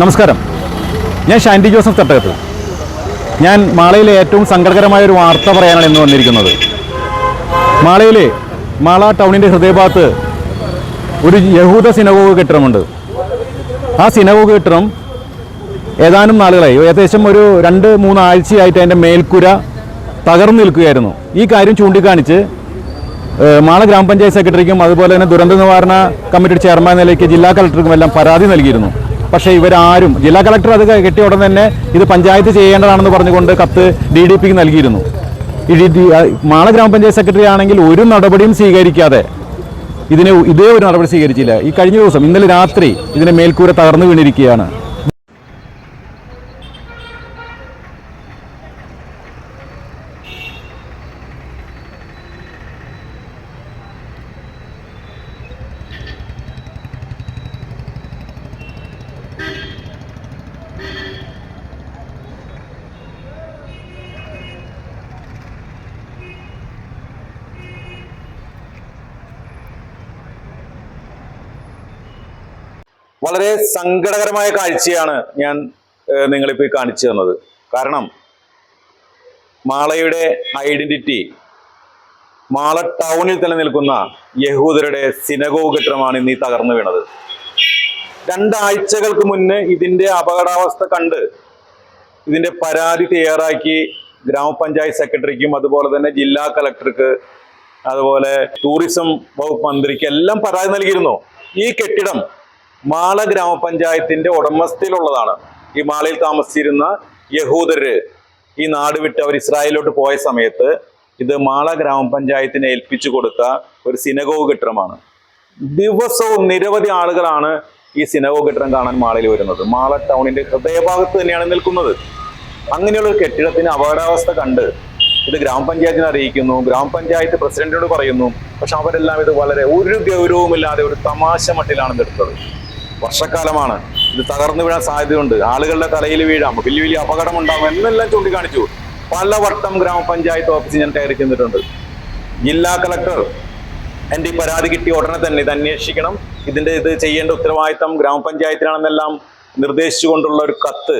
നമസ്കാരം. ഞാൻ ഷാൻഡി ജോസഫ് തട്ടകത്ത്. ഞാൻ മാളയിലെ ഏറ്റവും സങ്കടകരമായ ഒരു വാർത്ത പറയാനാണ് ഇന്ന് വന്നിരിക്കുന്നത്. മാളയിലെ മാള ടൗണിന്റെ ഹൃദയഭാഗത്ത് ഒരു യഹൂദ സിനഗോഗ് കെട്ടിടമുണ്ട്. ആ സിനഗോഗ് കെട്ടിടം ഏതാനും നാളുകളായി ഏകദേശം ഒരു രണ്ട് മൂന്നാഴ്ചയായിട്ട് അതിന്റെ മേൽക്കുര തകർന്നു നിൽക്കുകയായിരുന്നു. ഈ കാര്യം ചൂണ്ടിക്കാണിച്ച് മാള ഗ്രാമപഞ്ചായത്ത് സെക്രട്ടറിക്കും അതുപോലെ തന്നെ ദുരന്ത നിവാരണ കമ്മിറ്റിയുടെ ചെയർമാൻ നിലയ്ക്ക് ജില്ലാ കളക്ടർക്കും എല്ലാം പരാതി നൽകിയിരുന്നു. പക്ഷേ ഇവരാരും ജില്ലാ കളക്ടർ അത് കിട്ടിയ ഉടൻ തന്നെ ഇത് പഞ്ചായത്ത് ചെയ്യേണ്ടതാണെന്ന് പറഞ്ഞുകൊണ്ട് കത്ത് ഡി ഡി പിക്ക് നൽകിയിരുന്നു. മാള ഗ്രാമപഞ്ചായത്ത് സെക്രട്ടറി ആണെങ്കിൽ ഒരു നടപടിയും സ്വീകരിക്കാതെ ഇതിനെ ഇതേ ഒരു നടപടി സ്വീകരിച്ചില്ല. ഈ കഴിഞ്ഞ ദിവസം ഇന്നലെ രാത്രി ഇതിനെ മേൽക്കൂര തകർന്നു വീണിരിക്കുകയാണ്. വളരെ സങ്കടകരമായ കാഴ്ചയാണ് ഞാൻ നിങ്ങളിപ്പോൾ കാണിച്ചു തന്നത്. കാരണം മാളയുടെ ഐഡന്റിറ്റി മാള ടൗണിൽ തന്നെ നിൽക്കുന്ന യഹൂദരുടെ സിനഗോഗ് കെട്ടിടമാണ് ഇന്ന് ഈ തകർന്നു വീണത്. രണ്ടാഴ്ചകൾക്ക് മുന്നേ ഇതിന്റെ അപകടാവസ്ഥ കണ്ട് ഇതിന്റെ പരാതി തയ്യാറാക്കി ഗ്രാമപഞ്ചായത്ത് സെക്രട്ടറിക്കും അതുപോലെ തന്നെ ജില്ലാ കളക്ടർക്ക് അതുപോലെ ടൂറിസം വകുപ്പ് മന്ത്രിക്ക് എല്ലാം പരാതി നൽകിയിരുന്നു. ഈ കെട്ടിടം മാള ഗ്രാമപഞ്ചായത്തിന്റെ ഉടമസ്ഥയിലുള്ളതാണ്. ഈ മാളയിൽ താമസിച്ചിരുന്ന യഹൂദര് ഈ നാട് വിട്ട് അവർ ഇസ്രായേലിലോട്ട് പോയ സമയത്ത് ഇത് മാള ഗ്രാമപഞ്ചായത്തിനെ ഏൽപ്പിച്ചു കൊടുത്ത ഒരു സിനഗോഗ് കെട്ടിടമാണ്. ദിവസവും നിരവധി ആളുകളാണ് ഈ സിനഗോഗ് കെട്ടിടം കാണാൻ മാളയിൽ വരുന്നത്. മാള ടൗണിന്റെ ഹൃദയഭാഗത്ത് തന്നെയാണ് നിൽക്കുന്നത്. അങ്ങനെയുള്ള കെട്ടിടത്തിന് അപകടാവസ്ഥ കണ്ട് ഇത് ഗ്രാമപഞ്ചായത്തിനെ അറിയിക്കുന്നു. ഗ്രാമപഞ്ചായത്ത് പ്രസിഡന്റിനോട് പറയുന്നു. പക്ഷെ അവരെല്ലാം ഇത് വളരെ ഒരു ഗൗരവമില്ലാതെ ഒരു തമാശ മട്ടിലാണ് എടുത്തത്. വർഷക്കാലമാണ്. ഇത് തകർന്നു വീഴാൻ സാധ്യതയുണ്ട്. ആളുകളുടെ തലയിൽ വീഴാം. വലിയ വലിയ അപകടം ഉണ്ടാകും എന്നെല്ലാം ചൂണ്ടിക്കാണിച്ചു. പലവട്ടം ഗ്രാമപഞ്ചായത്ത് ഓഫീസിൽ ഞാൻ കയറി ചെന്നിട്ടുണ്ട്. ജില്ലാ കളക്ടർ എന്റെ ഈ പരാതി കിട്ടിയ ഉടനെ തന്നെ ഇത് അന്വേഷിക്കണം. ഇതിന്റെ ഇത് ചെയ്യേണ്ട ഉത്തരവാദിത്തം ഗ്രാമപഞ്ചായത്തിനാണെന്നെല്ലാം നിർദ്ദേശിച്ചുകൊണ്ടുള്ള ഒരു കത്ത്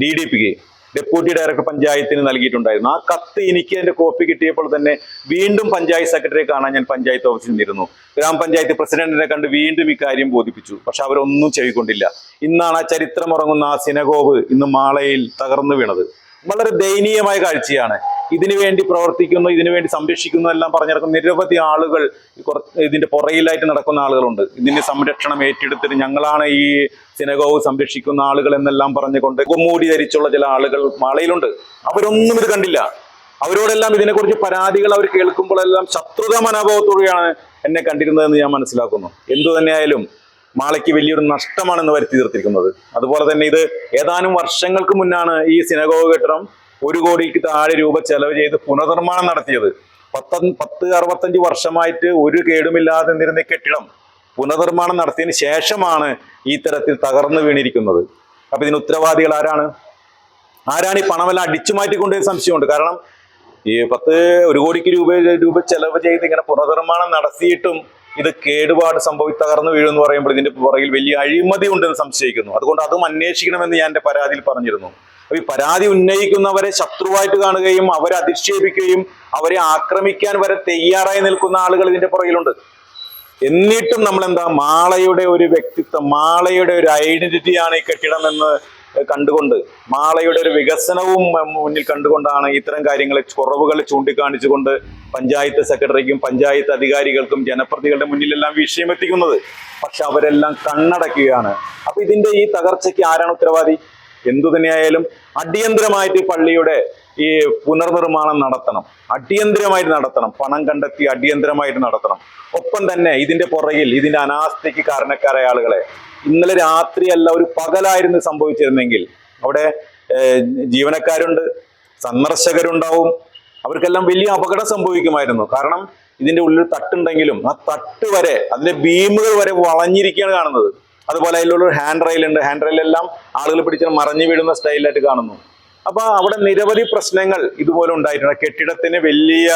ഡി ഡി പിക്ക് ഡെപ്യൂട്ടി ഡയറക്ടർ പഞ്ചായത്തിന് നൽകിയിട്ടുണ്ടായിരുന്നു. ആ കത്ത് എനിക്ക് എന്റെ കോപ്പി കിട്ടിയപ്പോൾ തന്നെ വീണ്ടും പഞ്ചായത്ത് സെക്രട്ടറിയെ കാണാൻ ഞാൻ പഞ്ചായത്ത് ഓഫീസിൽ നിന്നിരുന്നു. ഗ്രാമപഞ്ചായത്ത് പ്രസിഡന്റിനെ കണ്ട് വീണ്ടും ഇക്കാര്യം ബോധിപ്പിച്ചു. പക്ഷെ അവരൊന്നും ചെവിക്കൊണ്ടില്ല. ഇന്നാണ് ആ ചരിത്രം ഉറങ്ങുന്ന ആ സിനഗോവ് ഇന്ന് മാളയിൽ തകർന്നു വീണത്. വളരെ ദയനീയമായ കാഴ്ചയാണ്. ഇതിനു വേണ്ടി പ്രവർത്തിക്കുന്നു ഇതിനു വേണ്ടി സംരക്ഷിക്കുന്നു എല്ലാം പറഞ്ഞിറക്കുന്ന നിരവധി ആളുകൾ ഇതിന്റെ പുറയിലായിട്ട് നടക്കുന്ന ആളുകളുണ്ട്. ഇതിന്റെ സംരക്ഷണം ഏറ്റെടുത്തിട്ട് ഞങ്ങളാണ് ഈ സിനഗോവ് സംരക്ഷിക്കുന്ന ആളുകൾ എന്നെല്ലാം പറഞ്ഞുകൊണ്ട് മൂടി ധരിച്ചുള്ള ചില ആളുകൾ മാളയിലുണ്ട്. അവരൊന്നും ഇത് കണ്ടില്ല. അവരോടെല്ലാം ഇതിനെക്കുറിച്ച് പരാതികൾ അവർ കേൾക്കുമ്പോഴെല്ലാം ശത്രുത മനോഭാവത്തോടെയാണ് എന്നെ കണ്ടിരുന്നതെന്ന് ഞാൻ മനസ്സിലാക്കുന്നു. എന്തു തന്നെയായാലും മാളയ്ക്ക് വലിയൊരു നഷ്ടമാണെന്ന് വരുത്തി തീർത്തിരിക്കുന്നത്. അതുപോലെ തന്നെ ഇത് ഏതാനും വർഷങ്ങൾക്ക് മുന്നാണ് ഈ സിനഗോഗ് കെട്ടിടം ഒരു കോടിക്ക് താഴെ രൂപ ചെലവ് ചെയ്ത് പുനർനിർമ്മാണം നടത്തിയത്. പത്ത പത്ത് അറുപത്തഞ്ച് വർഷമായിട്ട് ഒരു കേടുമില്ലാതെ നിന്നിരുന്ന കെട്ടിടം പുനർനിർമ്മാണം നടത്തിയതിന് ശേഷമാണ് ഈ തരത്തിൽ തകർന്നു വീണിരിക്കുന്നത്. അപ്പൊ ഇതിന് ഉത്തരവാദികൾ ആരാണ്? ആരാണ് ഈ പണമെല്ലാം അടിച്ചു മാറ്റിക്കൊണ്ടേ സംശയമുണ്ട്. കാരണം ഈ പത്ത് ഒരു കോടിക്ക് രൂപ രൂപ ചെലവ് ചെയ്ത് ഇങ്ങനെ പുനർനിർമ്മാണം നടത്തിയിട്ടും ഇത് കേടുപാട് സംഭവി തകർന്നു വീഴുമെന്ന് പറയുമ്പോൾ ഇതിന്റെ പുറകിൽ വലിയ അഴിമതി ഉണ്ടെന്ന് സംശയിക്കുന്നു. അതുകൊണ്ട് അതും അന്വേഷിക്കണമെന്ന് ഞാൻ എന്റെ പരാതിയിൽ പറഞ്ഞിരുന്നു. ഈ പരാതി ഉന്നയിക്കുന്നവരെ ശത്രുവായിട്ട് കാണുകയും അവരെ അധിക്ഷേപിക്കുകയും അവരെ ആക്രമിക്കാൻ വരെ തയ്യാറായി നിൽക്കുന്ന ആളുകൾ ഇതിന്റെ പുറകിലുണ്ട്. എന്നിട്ടും നമ്മൾ എന്താ മാളയുടെ ഒരു വ്യക്തിത്വം മാളയുടെ ഒരു ഐഡന്റിറ്റിയാണ് ഈ കെട്ടിടം എന്ന് കണ്ടുകൊണ്ട് മാളയുടെ ഒരു വികസനവും മുന്നിൽ കണ്ടുകൊണ്ടാണ് ഇത്തരം കാര്യങ്ങളെ കുറവുകൾ ചൂണ്ടിക്കാണിച്ചുകൊണ്ട് പഞ്ചായത്ത് സെക്രട്ടറിക്കും പഞ്ചായത്ത് അധികാരികൾക്കും ജനപ്രതികളുടെ മുന്നിലെല്ലാം വിഷയം എത്തിക്കുന്നത് പക്ഷെ അവരെല്ലാം കണ്ണടക്കുകയാണ്. അപ്പൊ ഇതിന്റെ ഈ തകർച്ചയ്ക്ക് ആരാണ് ഉത്തരവാദി? എന്തു തന്നെയായാലും അടിയന്തരമായിട്ട് പള്ളിയുടെ ഈ പുനർനിർമ്മാണം നടത്തണം. അടിയന്തരമായിട്ട് നടത്തണം. പണം കണ്ടെത്തി അടിയന്തരമായിട്ട് നടത്തണം. ഒപ്പം തന്നെ ഇതിന്റെ പുറകിൽ ഇതിന്റെ അനാസ്ഥയ്ക്ക് കാരണക്കാരായ ആളുകളെ ഇന്നലെ രാത്രിയല്ല ഒരു പകലായിരുന്നു സംഭവിച്ചിരുന്നെങ്കിൽ അവിടെ ജീവനക്കാരുണ്ട് സന്ദർശകരുണ്ടാവും. അവർക്കെല്ലാം വലിയ അപകടം സംഭവിക്കുമായിരുന്നു. കാരണം ഇതിന്റെ ഉള്ളിൽ തട്ടുണ്ടെങ്കിലും ആ തട്ട് വരെ അതിന്റെ ബീമുകൾ വരെ വളഞ്ഞിരിക്കുകയാണ് കാണുന്നത്. അതുപോലെ അതിലുള്ള ഹാൻഡ് റെയിൽ ഉണ്ട്. ഹാൻഡ് റെയിലെല്ലാം ആളുകൾ പിടിച്ച് മറഞ്ഞു വീഴുന്ന സ്റ്റൈലായിട്ട് കാണുന്നു. അപ്പൊ അവിടെ നിരവധി പ്രശ്നങ്ങൾ ഇതുപോലെ ഉണ്ടായിട്ടുണ്ട്. കെട്ടിടത്തിന് വലിയ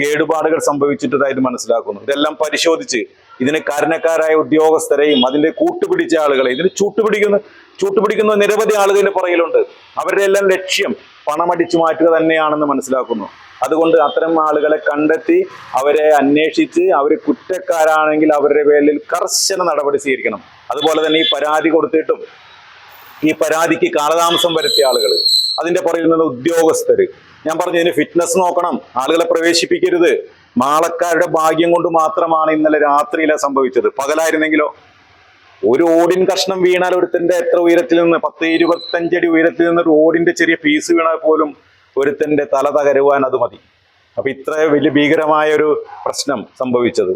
കേടുപാടുകൾ സംഭവിച്ചിട്ടതായിട്ട് മനസ്സിലാക്കുന്നു. ഇതെല്ലാം പരിശോധിച്ച് ഇതിന് കാരണക്കാരായ ഉദ്യോഗസ്ഥരെയും അതിന്റെ കൂട്ടുപിടിച്ച ആളുകളെ ഇതിന് ചൂട്ടുപിടിക്കുന്ന ചൂട്ടുപിടിക്കുന്ന നിരവധി ആളുകളുടെ പുറകിലുണ്ട്. അവരുടെ എല്ലാം ലക്ഷ്യം പണമടിച്ചു മാറ്റുക തന്നെയാണെന്ന് മനസ്സിലാക്കുന്നു. അതുകൊണ്ട് അത്തരം ആളുകളെ കണ്ടെത്തി അവരെ അന്വേഷിച്ച് അവർ കുറ്റക്കാരാണെങ്കിൽ അവരുടെ പേരിൽ കർശന നടപടി സ്വീകരിക്കണം. അതുപോലെ തന്നെ ഈ പരാതി കൊടുത്തിട്ടും ഈ പരാതിക്ക് കാലതാമസം വരുത്തിയ ആളുകൾ അതിന്റെ നിന്ന് ഉദ്യോഗസ്ഥര്. ഞാൻ പറഞ്ഞു ഇതിന് ഫിറ്റ്നസ് നോക്കണം ആളുകളെ പ്രവേശിപ്പിക്കരുത്. മാളക്കാരുടെ ഭാഗ്യം കൊണ്ട് മാത്രമാണ് ഇന്നലെ രാത്രിയിലെ സംഭവിച്ചത്. പകലായിരുന്നെങ്കിലോ? ഒരു ഓടിൻ കഷ്ണം വീണാൽ ഒരുത്തന്റെ എത്ര ഉയരത്തിൽ നിന്ന് പത്ത് ഇരുപത്തഞ്ചടി ഉയരത്തിൽ നിന്ന് ഒരു ഓടിന്റെ ചെറിയ പീസ് വീണാൽ പോലും ഒരുത്തന്റെ തല തകരുവാൻ അത് മതി. അപ്പൊ ഇത്ര വലിയ ഭീകരമായ ഒരു പ്രശ്നം സംഭവിച്ചത്.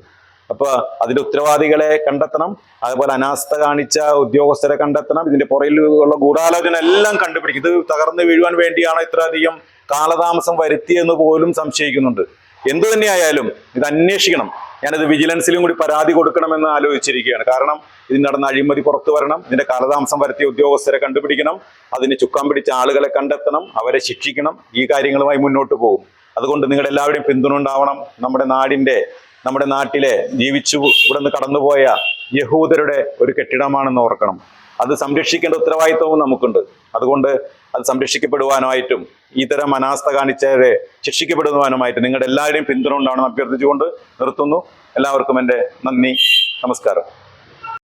അപ്പൊ അതിന്റെ ഉത്തരവാദികളെ കണ്ടെത്തണം അതുപോലെ അനാസ്ഥ കാണിച്ച ഉദ്യോഗസ്ഥരെ കണ്ടെത്തണം ഇതിന്റെ പുറയിൽ ഉള്ള ഗൂഢാലോചന എല്ലാം കണ്ടുപിടിക്കും. ഇത് തകർന്നു വീഴുവാൻ വേണ്ടിയാണ് ഇത്രയധികം കാലതാമസം വരുത്തിയെന്ന് പോലും സംശയിക്കുന്നുണ്ട്. എന്തു തന്നെയായാലും ഇത് അന്വേഷിക്കണം. ഞാനത് വിജിലൻസിലും കൂടി പരാതി കൊടുക്കണമെന്ന് ആലോചിച്ചിരിക്കുകയാണ്. കാരണം ഇതിൽ നടന്ന അഴിമതി പുറത്തു വരണം. ഇതിന്റെ കാലതാമസം വരുത്തിയ ഉദ്യോഗസ്ഥരെ കണ്ടുപിടിക്കണം. അതിന് ചുക്കാൻ പിടിച്ച ആളുകളെ കണ്ടെത്തണം. അവരെ ശിക്ഷിക്കണം. ഈ കാര്യങ്ങളുമായി മുന്നോട്ട് പോകും. അതുകൊണ്ട് നിങ്ങൾ എല്ലാവരുടെയും പിന്തുണ ഉണ്ടാവണം. നമ്മുടെ നാടിന്റെ നമ്മുടെ നാട്ടിലെ ജീവിച്ചു ഇവിടെ നിന്ന് കടന്നുപോയ യഹൂദരുടെ ഒരു കെട്ടിടമാണെന്ന് ഓർക്കണം. അത് സംരക്ഷിക്കേണ്ട ഉത്തരവാദിത്വവും നമുക്കുണ്ട്. അതുകൊണ്ട് അത് സംരക്ഷിക്കപ്പെടുവാനുമായിട്ടും ഇത്തരം അനാസ്ഥ കാണിച്ചവരെ ശിക്ഷിക്കപ്പെടുവാനുമായിട്ടും നിങ്ങളുടെ എല്ലാവരുടെയും പിന്തുണ ഉണ്ടാവണം അഭ്യർത്ഥിച്ചുകൊണ്ട് നിർത്തുന്നു. എല്ലാവർക്കും എന്റെ നന്ദി നമസ്കാരം.